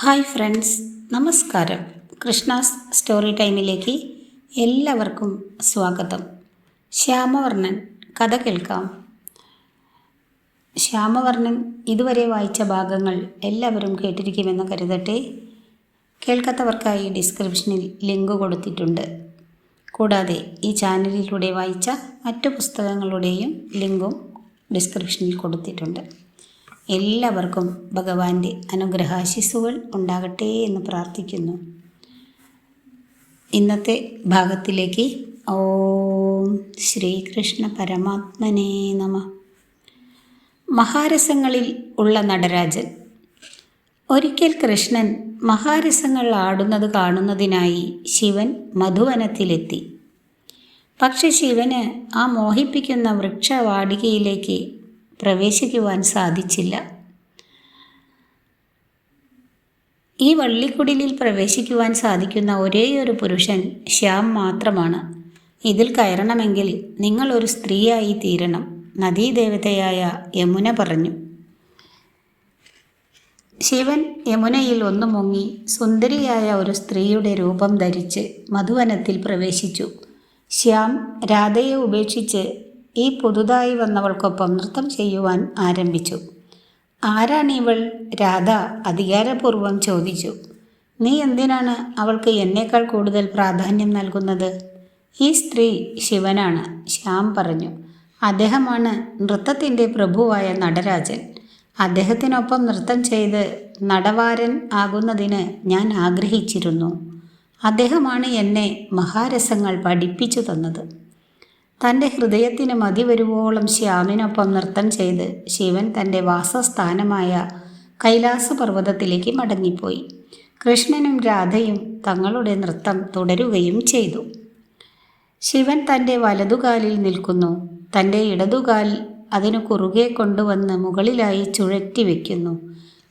Hi friends നമസ്കാരം. Krishna's story ടൈമിലേക്ക് എല്ലാവർക്കും സ്വാഗതം. ശ്യാമവർണൻ കഥ കേൾക്കാം. ശ്യാമവർണൻ ഇതുവരെ വായിച്ച ഭാഗങ്ങൾ എല്ലാവരും കേട്ടിരിക്കുമെന്ന് കരുതട്ടെ. കേൾക്കാത്തവർക്കായി ഡിസ്ക്രിപ്ഷനിൽ ലിങ്ക് കൊടുത്തിട്ടുണ്ട്. കൂടാതെ ഈ ചാനലിലൂടെ വായിച്ച മറ്റു പുസ്തകങ്ങളുടെയും ലിങ്കും ഡിസ്ക്രിപ്ഷനിൽ കൊടുത്തിട്ടുണ്ട്. എല്ലാവർക്കും ഭഗവാന്റെ അനുഗ്രഹാശിസ്സുകൾ ഉണ്ടാകട്ടെ എന്ന് പ്രാർത്ഥിക്കുന്നു. ഇന്നത്തെ ഭാഗത്തിലേക്ക് ഓം ശ്രീകൃഷ്ണ പരമാത്മനേ നമ. മഹാരസങ്ങളിൽ ഉള്ള നടരാജൻ. ഒരിക്കൽ കൃഷ്ണൻ മഹാരസങ്ങൾ ആടുന്നത് കാണുന്നതിനായി ശിവൻ മധുവനത്തിലെത്തി. പക്ഷെ ശിവന് ആ മോഹിപ്പിക്കുന്ന വൃക്ഷവാടികയിലേക്ക് പ്രവേശിക്കുവാൻ സാധിച്ചില്ല. ഈ വള്ളിക്കുടിലിൽ പ്രവേശിക്കുവാൻ സാധിക്കുന്ന ഒരേയൊരു പുരുഷൻ ശ്യാം മാത്രമാണ്. ഇതിൽ കയറണമെങ്കിൽ നിങ്ങൾ ഒരു സ്ത്രീയായി തീരണം നദീദേവതയായ യമുന പറഞ്ഞു. ശിവൻ യമുനയിൽ ഒന്നു മുങ്ങി സുന്ദരിയായ ഒരു സ്ത്രീയുടെ രൂപം ധരിച്ച് മധുവനത്തിൽ പ്രവേശിച്ചു. ശ്യാം രാധയെ ഉപേക്ഷിച്ച് ഈ പുതുതായി വന്നവൾക്കൊപ്പം നൃത്തം ചെയ്യുവാൻ ആരംഭിച്ചു. ആരാണിവൾ രാധ അധികാരപൂർവം ചോദിച്ചു. നീ എന്തിനാണ് അവൾക്ക് എന്നേക്കാൾ കൂടുതൽ പ്രാധാന്യം നൽകുന്നത്? ഈ സ്ത്രീ ശിവനാണ് ശ്യാം പറഞ്ഞു. അദ്ദേഹമാണ് നൃത്തത്തിന്റെ പ്രഭുവായ നടരാജൻ. അദ്ദേഹത്തിനൊപ്പം നൃത്തം ചെയ്ത് നടവാരൻ ആകുന്നതിന് ഞാൻ ആഗ്രഹിച്ചിരുന്നു. അദ്ദേഹമാണ് എന്നെ മഹാരസങ്ങൾ പഠിപ്പിച്ചു തന്നത്. തന്റെ ഹൃദയത്തിന് മതി വരുവോളം ശ്യാമിനൊപ്പം നൃത്തം ചെയ്ത് ശിവൻ തന്റെ വാസസ്ഥാനമായ കൈലാസപർവതത്തിലേക്ക് മടങ്ങിപ്പോയി. കൃഷ്ണനും രാധയും തങ്ങളുടെ നൃത്തം തുടരുകയും ചെയ്തു. ശിവൻ തന്റെ വലതുകാലിൽ നിൽക്കുന്നു. തന്റെ ഇടതുകാൽ അതിനു കുറുകെ കൊണ്ടുവന്ന് മുകളിലായി ചുഴറ്റി വയ്ക്കുന്നു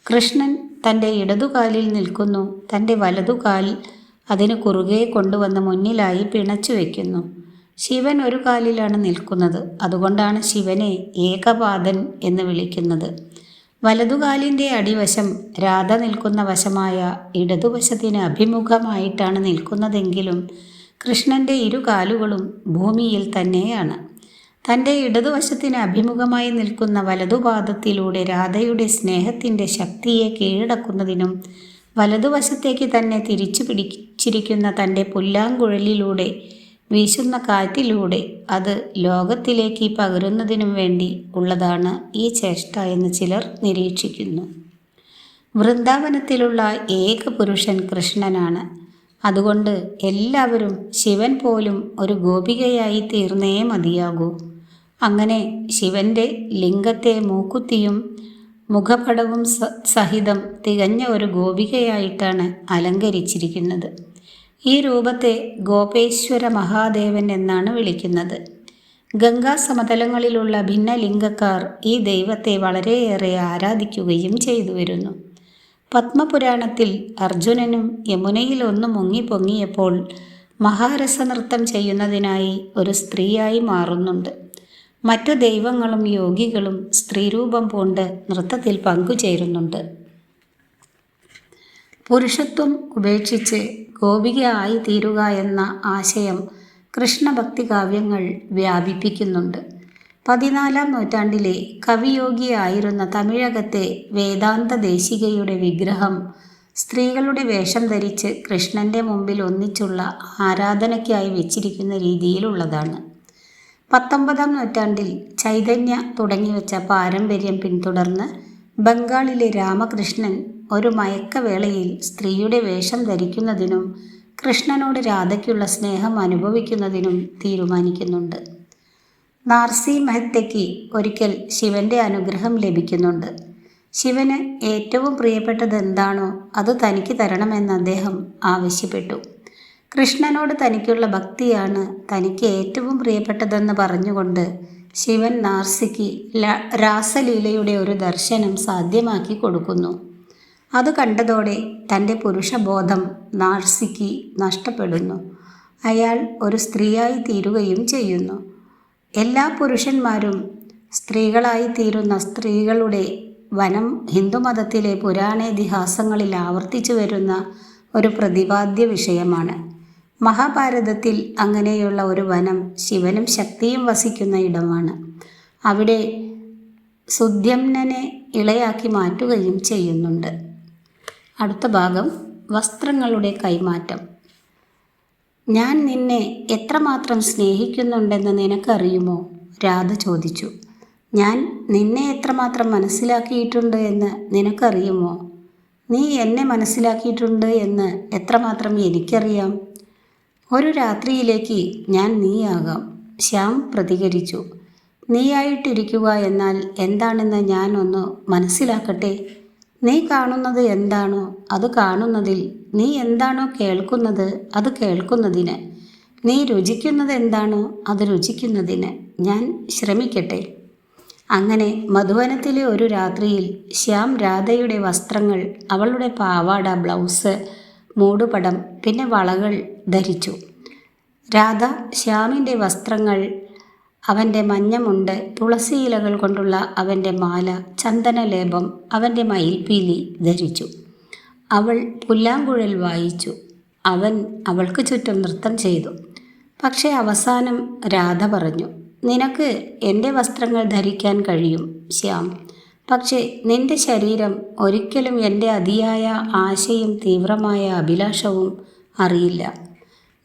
കൃഷ്ണൻ തന്റെ ഇടതുകാലിൽ നിൽക്കുന്നു. തന്റെ വലതുകാൽ അതിനു കുറുകെ കൊണ്ടുവന്ന് മുന്നിലായി പിണച്ചു വയ്ക്കുന്നു ശിവൻ ഒരു കാലിലാണ് നിൽക്കുന്നത്. അതുകൊണ്ടാണ് ശിവനെ ഏകപാദൻ എന്ന് വിളിക്കുന്നത്. വലതുകാലിന്റെ അടിവശം രാധ നിൽക്കുന്ന വശമായ ഇടതുവശത്തിന് അഭിമുഖമായിട്ടാണ് നിൽക്കുന്നതെങ്കിലും കൃഷ്ണന്റെ ഇരു കാലുകളും ഭൂമിയിൽ തന്നെയാണ്. തന്റെ ഇടതുവശത്തിന് അഭിമുഖമായി നിൽക്കുന്ന വലതുപാദത്തിലൂടെ രാധയുടെ സ്നേഹത്തിന്റെ ശക്തിയെ കീഴടക്കുന്നതിനും വലതുവശത്തേക്ക് തന്നെ തിരിച്ചു പിടിച്ചിരിക്കുന്ന തന്റെ പുല്ലാങ്കുഴലിലൂടെ വീശുന്ന കാറ്റിലൂടെ അത് ലോകത്തിലേക്ക് പകരുന്നതിനും വേണ്ടി ഉള്ളതാണ് ഈ ചേഷ്ട എന്ന് ചിലർ നിരീക്ഷിക്കുന്നു. വൃന്ദാവനത്തിലുള്ള ഏക പുരുഷൻ കൃഷ്ണനാണ്. അതുകൊണ്ട് എല്ലാവരും ശിവൻ പോലും ഒരു ഗോപികയായി തീർന്നേ മതിയാകൂ. അങ്ങനെ ശിവന്റെ ലിംഗത്തെ മൂക്കുത്തിയും മുഖപടവും സഹിതം തികഞ്ഞ ഒരു ഗോപികയായിട്ടാണ് അലങ്കരിച്ചിരിക്കുന്നത്. ഈ രൂപത്തെ ഗോപേശ്വര മഹാദേവൻ എന്നാണ് വിളിക്കുന്നത്. ഗംഗാ സമതലങ്ങളിലുള്ള ഭിന്നലിംഗക്കാർ ഈ ദൈവത്തെ വളരെയേറെ ആരാധിക്കുകയും ചെയ്തു വരുന്നു. പത്മപുരാണത്തിൽ അർജുനനും യമുനയിൽ ഒന്ന് മുങ്ങിപ്പൊങ്ങിയപ്പോൾ മഹാരസനൃത്തം ചെയ്യുന്നതിനായി ഒരു സ്ത്രീയായി മാറുന്നുണ്ട്. മറ്റു ദൈവങ്ങളും യോഗികളും സ്ത്രീരൂപം പൂണ്ട് നൃത്തത്തിൽ പങ്കുചേരുന്നുണ്ട്. പുരുഷത്വം ഉപേക്ഷിച്ച് ഗോപിക ആയി തീരുക എന്ന ആശയം കൃഷ്ണഭക്തി കാവ്യങ്ങൾ വ്യാപിപ്പിക്കുന്നുണ്ട്. പതിനാലാം നൂറ്റാണ്ടിലെ കവിയോഗിയായിരുന്ന തമിഴകത്തെ വേദാന്ത ദേശികയുടെ വിഗ്രഹം സ്ത്രീകളുടെ വേഷം ധരിച്ച് കൃഷ്ണന്റെ മുമ്പിൽ ഒന്നിച്ചുള്ള ആരാധനയ്ക്കായി വെച്ചിരിക്കുന്ന രീതിയിലുള്ളതാണ്. പത്തൊമ്പതാം നൂറ്റാണ്ടിൽ ചൈതന്യ തുടങ്ങിവെച്ച പാരമ്പര്യം പിന്തുടർന്ന് ബംഗാളിലെ രാമകൃഷ്ണൻ ഒരു മയക്കവേളയിൽ സ്ത്രീയുടെ വേഷം ധരിക്കുന്നതിനും കൃഷ്ണനോട് രാധയ്ക്കുള്ള സ്നേഹം അനുഭവിക്കുന്നതിനും തീരുമാനിക്കുന്നുണ്ട്. നാർസി മെഹ്തയ്ക്ക് ഒരിക്കൽ ശിവന്റെ അനുഗ്രഹം ലഭിക്കുന്നുണ്ട്. ശിവന് ഏറ്റവും പ്രിയപ്പെട്ടത് എന്താണോ അത് തനിക്ക് തരണമെന്ന് അദ്ദേഹം ആവശ്യപ്പെട്ടു. കൃഷ്ണനോട് തനിക്കുള്ള ഭക്തിയാണ് തനിക്ക് ഏറ്റവും പ്രിയപ്പെട്ടതെന്ന് പറഞ്ഞുകൊണ്ട് ശിവൻ നാർസിക്ക് രാസലീലയുടെ ഒരു ദർശനം സാധ്യമാക്കി കൊടുക്കുന്നു. അത് കണ്ടതോടെ തന്റെ പുരുഷബോധം നാർസിക്ക് നഷ്ടപ്പെടുന്നു. അയാൾ ഒരു സ്ത്രീയായി തീരുകയും ചെയ്യുന്നു. എല്ലാ പുരുഷന്മാരും സ്ത്രീകളായി തീരുന്ന സ്ത്രീകളുടെ വനം ഹിന്ദുമതത്തിലെ പുരാണേതിഹാസങ്ങളിൽ ആവർത്തിച്ചു വരുന്ന ഒരു പ്രതിപാദ്യ വിഷയമാണ്. മഹാഭാരതത്തിൽ അങ്ങനെയുള്ള ഒരു വനം ശിവനും ശക്തിയും വസിക്കുന്ന ഇടമാണ്. അവിടെ സുദ്യമ്നനെ ഇളയാക്കി മാറ്റുകയും ചെയ്യുന്നുണ്ട്. അടുത്ത ഭാഗം വസ്ത്രങ്ങളുടെ കൈമാറ്റം. ഞാൻ നിന്നെ എത്രമാത്രം സ്നേഹിക്കുന്നുണ്ടെന്ന് നിനക്കറിയുമോ? രാധ ചോദിച്ചു. ഞാൻ നിന്നെ എത്രമാത്രം മനസ്സിലാക്കിയിട്ടുണ്ട് എന്ന് നിനക്കറിയുമോ? നീ എന്നെ മനസ്സിലാക്കിയിട്ടുണ്ട് എന്ന് എത്രമാത്രം എനിക്കറിയാം? ഒരു രാത്രിയിലേക്ക് ഞാൻ നീയാകാം. ശ്യാം പ്രതികരിച്ചു. നീയായിട്ടിരിക്കുക എന്നാൽ എന്താണെന്ന് ഞാനൊന്ന് മനസ്സിലാക്കട്ടെ? നീ കാണുന്നത് എന്താണോ അത് കാണുന്നതിൽ നീ എന്താണോ കേൾക്കുന്നത് അത് കേൾക്കുന്നതിന്. നീ രുചിക്കുന്നത് എന്താണോ അത് രുചിക്കുന്നതിന് ഞാൻ ശ്രമിക്കട്ടെ. അങ്ങനെ മധുവനത്തിലെ ഒരു രാത്രിയിൽ ശ്യാം രാധയുടെ വസ്ത്രങ്ങൾ അവളുടെ പാവാട ബ്ലൗസ് മൂടുപടം പിന്നെ വളകൾ ധരിച്ചു. രാധ ശ്യാമിന്റെ വസ്ത്രങ്ങൾ അവന്റെ മഞ്ഞമുണ്ട് തുളസിയിലകൾ കൊണ്ടുള്ള അവന്റെ മാല ചന്ദനലേപം അവന്റെ മയിൽപീലി ധരിച്ചു. അവൾ പുല്ലാങ്കുഴൽ വായിച്ചു. അവൻ അവൾക്ക് ചുറ്റും നൃത്തം ചെയ്തു. പക്ഷേ അവസാനം രാധ പറഞ്ഞു നിനക്ക് എന്റെ വസ്ത്രങ്ങൾ ധരിക്കാൻ കഴിയും ശ്യാം. പക്ഷേ നിന്റെ ശരീരം ഒരിക്കലും എന്റെ അതിയായ ആശയും തീവ്രമായ അഭിലാഷവും അറിയില്ല.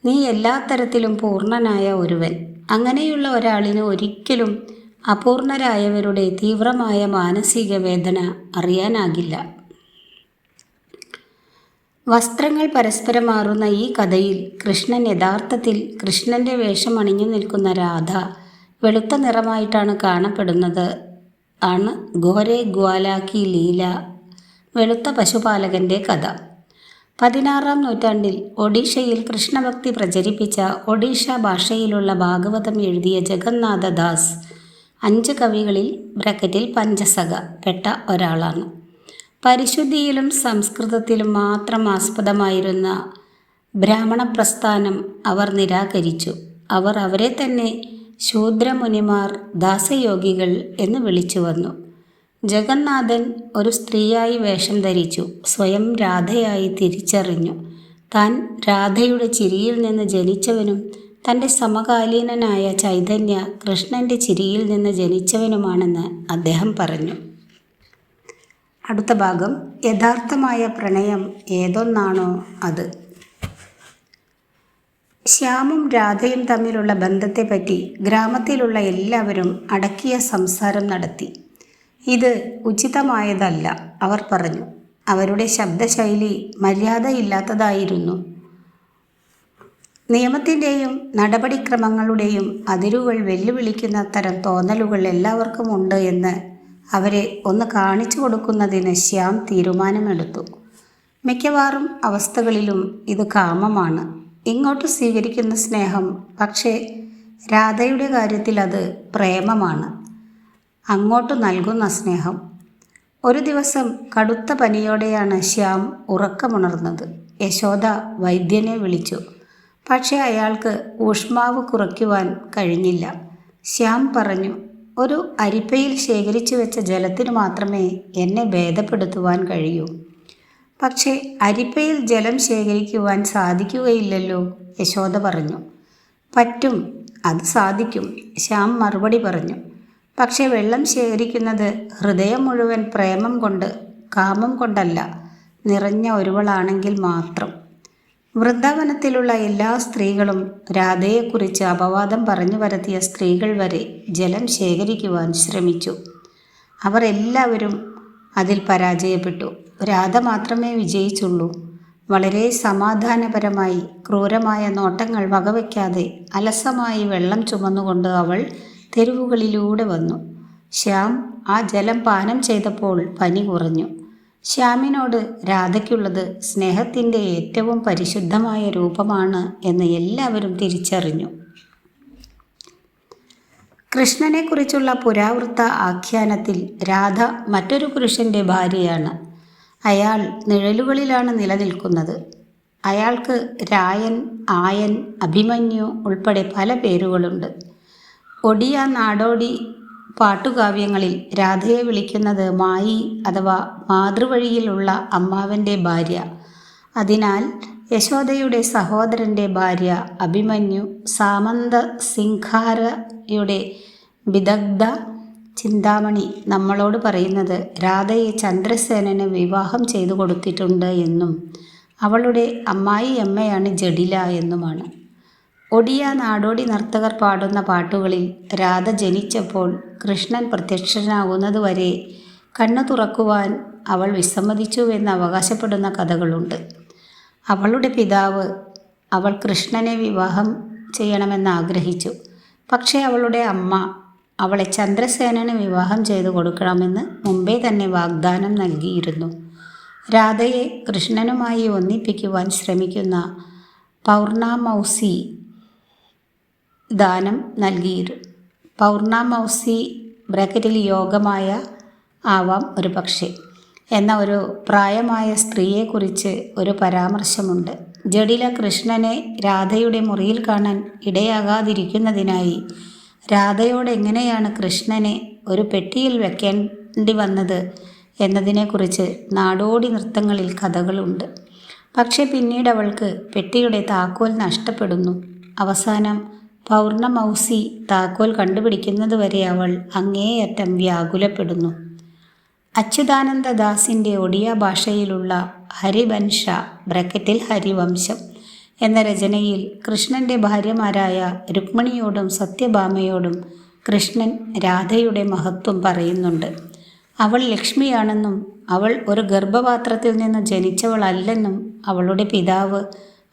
നീ എല്ലാ തരത്തിലും പൂർണനായ ഒരുവൻ. അങ്ങനെയുള്ള ഒരാളിന് ഒരിക്കലും അപൂർണരായവരുടെ തീവ്രമായ മാനസിക വേദന അറിയാനാകില്ല. വസ്ത്രങ്ങൾ പരസ്പരം മാറുന്ന ഈ കഥയിൽ കൃഷ്ണൻ യഥാർത്ഥത്തിൽ കൃഷ്ണന്റെ വേഷം അണിഞ്ഞു നിൽക്കുന്ന രാധ വെളുത്ത നിറമായിട്ടാണ് കാണപ്പെടുന്നത്. ആണ് ഗോരെ ഗ്വാലാക്കി ലീല വെളുത്ത പശുപാലകന്റെ കഥ. പതിനാറാം നൂറ്റാണ്ടിൽ ഒഡീഷയിൽ കൃഷ്ണഭക്തി പ്രചരിപ്പിച്ച ഒഡീഷ ഭാഷയിലുള്ള ഭാഗവതം എഴുതിയ ജഗന്നാഥ ദാസ് അഞ്ച് കവികളിൽ ബ്രക്കറ്റിൽ പഞ്ചസഖ പെട്ട ഒരാളാണ്. പരിശുദ്ധിയിലും സംസ്കൃതത്തിലും മാത്രം ആസ്പദമായിരുന്ന ബ്രാഹ്മണ പ്രസ്ഥാനം അവർ നിരാകരിച്ചു. അവർ അവരെ തന്നെ ശൂദ്രമുനിമാർ ദാസയോഗികൾ എന്ന് വിളിച്ചു വന്നു ജഗന്നാഥൻ ഒരു സ്ത്രീയായി വേഷം ധരിച്ചു സ്വയം രാധയായി തിരിച്ചറിഞ്ഞു. താൻ രാധയുടെ ചിരിയിൽ നിന്ന് ജനിച്ചവനും തന്റെ സമകാലീനനായ ചൈതന്യ കൃഷ്ണന്റെ ചിരിയിൽ നിന്ന് ജനിച്ചവനുമാണെന്ന് അദ്ദേഹം പറഞ്ഞു. അടുത്ത ഭാഗം യഥാർത്ഥമായ പ്രണയം ഏതൊന്നാണോ അത്. ശ്യാമും രാധയും തമ്മിലുള്ള ബന്ധത്തെപ്പറ്റി ഗ്രാമത്തിലുള്ള എല്ലാവരും അടക്കിയ സംസാരം നടത്തി. ഇത് ഉചിതമായതല്ല അവർ പറഞ്ഞു. അവരുടെ ശബ്ദശൈലി മര്യാദയില്ലാത്തതായിരുന്നു. നിയമത്തിന്റെയും നടപടിക്രമങ്ങളുടെയും അതിരുകൾ വെല്ലുവിളിക്കുന്ന തരം തോന്നലുകൾ എല്ലാവർക്കും ഉണ്ട് എന്ന് അവരെ ഒന്ന് കാണിച്ചു കൊടുക്കുന്നതിന് ശ്യാം തീരുമാനമെടുത്തു. മിക്കവാറും അവസ്ഥകളിലും ഇത് കാമമാണ്. ഇങ്ങോട്ട് സ്വീകരിക്കുന്ന സ്നേഹം പക്ഷേ രാധയുടെ കാര്യത്തിൽ അത് പ്രേമമാണ്. അങ്ങോട്ട് നൽകുന്ന സ്നേഹം. ഒരു ദിവസം കടുത്ത പനിയോടെയാണ് ശ്യാം ഉറക്കമുണർന്നത്. യശോദ വൈദ്യനെ വിളിച്ചു. പക്ഷേ അയാൾക്ക് ഊഷ്മാവ് കുറയ്ക്കുവാൻ കഴിഞ്ഞില്ല. ശ്യാം പറഞ്ഞു ഒരു അരിപ്പയിൽ ശേഖരിച്ചു വെച്ച ജലത്തിന് മാത്രമേ എന്നെ ഭേദപ്പെടുത്തുവാൻ കഴിയൂ. പക്ഷേ അരിപ്പയിൽ ജലം ശേഖരിക്കുവാൻ സാധിക്കുകയില്ലല്ലോ യശോദ പറഞ്ഞു. പറ്റും അത് സാധിക്കും ശ്യാം മറുപടി പറഞ്ഞു. പക്ഷേ വെള്ളം ശേഖരിക്കുന്നത് ഹൃദയം മുഴുവൻ പ്രേമം കൊണ്ട് കാമം കൊണ്ടല്ല നിറഞ്ഞ ഒരുവളാണെങ്കിൽ മാത്രം. വൃന്ദാവനത്തിലുള്ള എല്ലാ സ്ത്രീകളും രാധയെക്കുറിച്ച് അപവാദം പറഞ്ഞു വരത്തിയ സ്ത്രീകൾ വരെ ജലം ശേഖരിക്കുവാൻ ശ്രമിച്ചു. അവർ എല്ലാവരും അതിൽ പരാജയപ്പെട്ടു. രാധ മാത്രമേ വിജയിച്ചുള്ളൂ. വളരെ സമാധാനപരമായി ക്രൂരമായ നോട്ടങ്ങൾ വകവയ്ക്കാതെ അലസമായി വെള്ളം ചുമന്നുകൊണ്ട് അവൾ തെരുവുകളിലൂടെ വന്നു. ശ്യാം ആ ജലം പാനം ചെയ്തപ്പോൾ പനി കുറഞ്ഞു. ശ്യാമിനോട് രാധയ്ക്കുള്ളത് സ്നേഹത്തിന്റെ ഏറ്റവും പരിശുദ്ധമായ രൂപമാണ് എന്ന് എല്ലാവരും തിരിച്ചറിഞ്ഞു. കൃഷ്ണനെക്കുറിച്ചുള്ള പുരാവൃത്ത ആഖ്യാനത്തിൽ രാധ മറ്റൊരു പുരുഷന്റെ ഭാര്യയാണ്. അയാൾ നിഴലുകളിലാണ് നിലനിൽക്കുന്നത്. അയാൾക്ക് രായൻ ആയൻ അഭിമന്യു ഉൾപ്പെടെ പല പേരുകളുണ്ട്. ഒഡിയ നാടോടി പാട്ടുകാവ്യങ്ങളിൽ രാധയെ വിളിക്കുന്നത് മായി അഥവാ മാതൃവഴിയിലുള്ള അമ്മാവന്റെ ഭാര്യ. അതിനാൽ യശോദയുടെ സഹോദരന്റെ ഭാര്യ അഭിമന്യു സാമന്ത സിംഹാരയുടെ വിദഗ്ധ ചിന്താമണി നമ്മളോട് പറയുന്നത് രാധയെ ചന്ദ്രസേനന് വിവാഹം ചെയ്തു കൊടുത്തിട്ടുണ്ട് എന്നും അവളുടെ അമ്മായി അമ്മയാണ് ജഡില എന്നുമാണ്. ഒഡിയ നാടോടി നർത്തകർ പാടുന്ന പാട്ടുകളിൽ രാധ ജനിച്ചപ്പോൾ കൃഷ്ണൻ പ്രത്യക്ഷനാകുന്നതുവരെ കണ്ണു തുറക്കുവാൻ അവൾ വിസമ്മതിച്ചു എന്ന് അവകാശപ്പെടുന്ന കഥകളുണ്ട്. അവളുടെ പിതാവ് അവൾ കൃഷ്ണനെ വിവാഹം ചെയ്യണമെന്ന് ആഗ്രഹിച്ചു. പക്ഷേ അവളുടെ അമ്മ അവളെ ചന്ദ്രസേനന് വിവാഹം ചെയ്തു കൊടുക്കണമെന്ന് മുമ്പേ തന്നെ വാഗ്ദാനം നൽകിയിരുന്നു. രാധയെ കൃഷ്ണനുമായി ഒന്നിപ്പിക്കുവാൻ ശ്രമിക്കുന്ന പൗർണമൗസി ദാനം നൽകിയിരുന്നു പൗർണാമൗസി ബ്രാക്കറ്റിൽ യോഗമായ ആവാം ഒരു പക്ഷേ എന്ന ഒരു പ്രായമായ സ്ത്രീയെക്കുറിച്ച് ഒരു പരാമർശമുണ്ട്. ജഡില കൃഷ്ണനെ രാധയുടെ മുറിയിൽ കാണാൻ ഇടയാകാതിരിക്കുന്നതിനായി രാധയോട് എങ്ങനെയാണ് കൃഷ്ണനെ ഒരു പെട്ടിയിൽ വെക്കേണ്ടി വന്നത് എന്നതിനെക്കുറിച്ച് നാടോടി നൃത്തങ്ങളിൽ കഥകളുണ്ട്. പക്ഷേ പിന്നീട് അവൾക്ക് പെട്ടിയുടെ താക്കോൽ നഷ്ടപ്പെടുന്നു. അവസാനം പൗർണമൗസി താക്കോൽ കണ്ടുപിടിക്കുന്നതുവരെ അവൾ അങ്ങേയറ്റം വ്യാകുലപ്പെടുന്നു. അച്യുതാനന്ദദാസിന്റെ ഒഡിയ ഭാഷയിലുള്ള ഹരിവൻഷ ബ്രക്കറ്റിൽ ഹരിവംശം എന്ന രചനയിൽ കൃഷ്ണന്റെ ഭാര്യമാരായ രുക്മിണിയോടും സത്യഭാമയോടും കൃഷ്ണൻ രാധയുടെ മഹത്വം പറയുന്നുണ്ട്. അവൾ ലക്ഷ്മിയാണെന്നും അവൾ ഒരു ഗർഭപാത്രത്തിൽ നിന്ന് ജനിച്ചവളല്ലെന്നും അവളുടെ പിതാവ്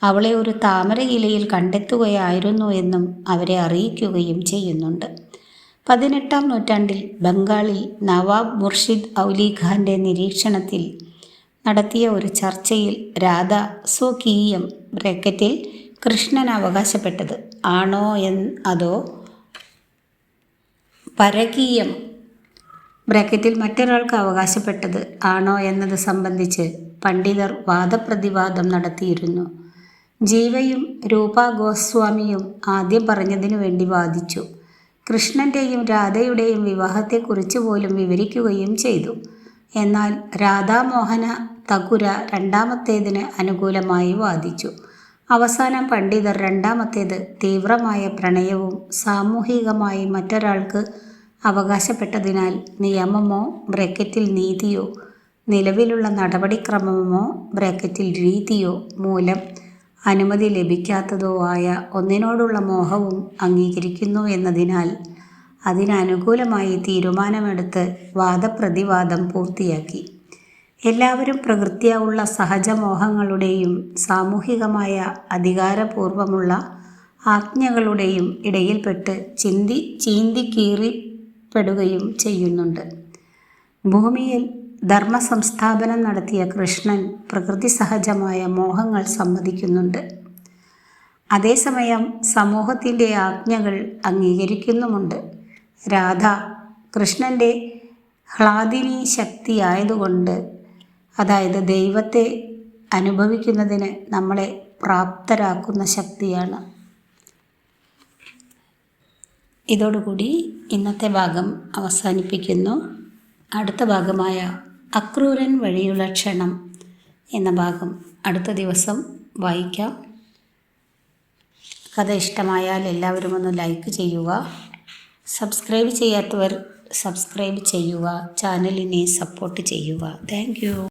അവളെ ഒരു താമര ഇലയിൽ കണ്ടെത്തുകയായിരുന്നു എന്നും അവരെ അറിയിക്കുകയും ചെയ്യുന്നുണ്ട്. പതിനെട്ടാം നൂറ്റാണ്ടിൽ ബംഗാളിൽ നവാബ് മുർഷിദ് ഔലി ഖാന്റെ നിരീക്ഷണത്തിൽ നടത്തിയ ഒരു ചർച്ചയിൽ രാധ സ്വകീയം ബ്രാക്കറ്റിൽ കൃഷ്ണൻ അവകാശപ്പെട്ടത്. ആണോ എൻ അതോ പരകീയം ബ്രാക്കറ്റിൽ മറ്റൊരാൾക്ക് അവകാശപ്പെട്ടത് ആണോ എന്നത് സംബന്ധിച്ച് പണ്ഡിതർ വാദപ്രതിവാദം നടത്തിയിരുന്നു. ജീവയും രൂപ ഗോസ്വാമിയും ആദ്യം പറഞ്ഞതിനു വേണ്ടി വാദിച്ചു. കൃഷ്ണന്റെയും രാധയുടെയും വിവാഹത്തെക്കുറിച്ച് പോലും വിവരിക്കുകയും ചെയ്തു. എന്നാൽ രാധാമോഹന തകുര രണ്ടാമത്തേതിന് അനുകൂലമായി വാദിച്ചു. അവസാനം പണ്ഡിതർ രണ്ടാമത്തേത് തീവ്രമായ പ്രണയവും സാമൂഹികമായി മറ്റൊരാൾക്ക് അവകാശപ്പെട്ടതിനാൽ നിയമമോ ബ്രാക്കറ്റിൽ നീതിയോ നിലവിലുള്ള നടപടിക്രമമോ ബ്രാക്കറ്റിൽ രീതിയോ മൂലം അനുമതി ലഭിക്കാത്തതോ ആയ ഒന്നിനോടുള്ള മോഹവും അംഗീകരിക്കുന്നു എന്നതിനാൽ അതിനനുകൂലമായി തീരുമാനമെടുത്ത് വാദപ്രതിവാദം പൂർത്തിയാക്കി. എല്ലാവരും പ്രകൃത്യാവുള്ള സഹജമോഹങ്ങളുടെയും സാമൂഹികമായ അധികാരപൂർവമുള്ള ആജ്ഞകളുടെയും ഇടയിൽപ്പെട്ട് ചിന്തി ചീന്തി കീറിപ്പെടുകയും ചെയ്യുന്നുണ്ട്. ഭൂമിയിൽ ധർമ്മ സംസ്ഥാപനം നടത്തിയ കൃഷ്ണൻ പ്രകൃതി സഹജമായ മോഹങ്ങൾ സമ്മതിക്കുന്നുണ്ട്. അതേസമയം സമൂഹത്തിന്റെ ആജ്ഞകൾ അംഗീകരിക്കുന്നുമുണ്ട്. രാധ കൃഷ്ണന്റെ ഹ്ലാദിനി ശക്തിയായതുകൊണ്ട് അതായത് ദൈവത്തെ അനുഭവിക്കുന്നതിന് നമ്മളെ പ്രാപ്തരാക്കുന്ന ശക്തിയാണ്. ഇതോടുകൂടി ഇന്നത്തെ ഭാഗം അവസാനിപ്പിക്കുന്നു. അടുത്ത ഭാഗമായ അക്രൂരൻ വഴിയുള്ള ക്ഷണം എന്ന ഭാഗം അടുത്ത ദിവസം വായിക്കാം. കഥ ഇഷ്ടമായാൽ എല്ലാവരും ഒന്ന് ലൈക്ക് ചെയ്യുക. സബ്സ്ക്രൈബ് ചെയ്യാത്തവർ സബ്സ്ക്രൈബ് ചെയ്യുക. ചാനലിനെ സപ്പോർട്ട് ചെയ്യുക. താങ്ക്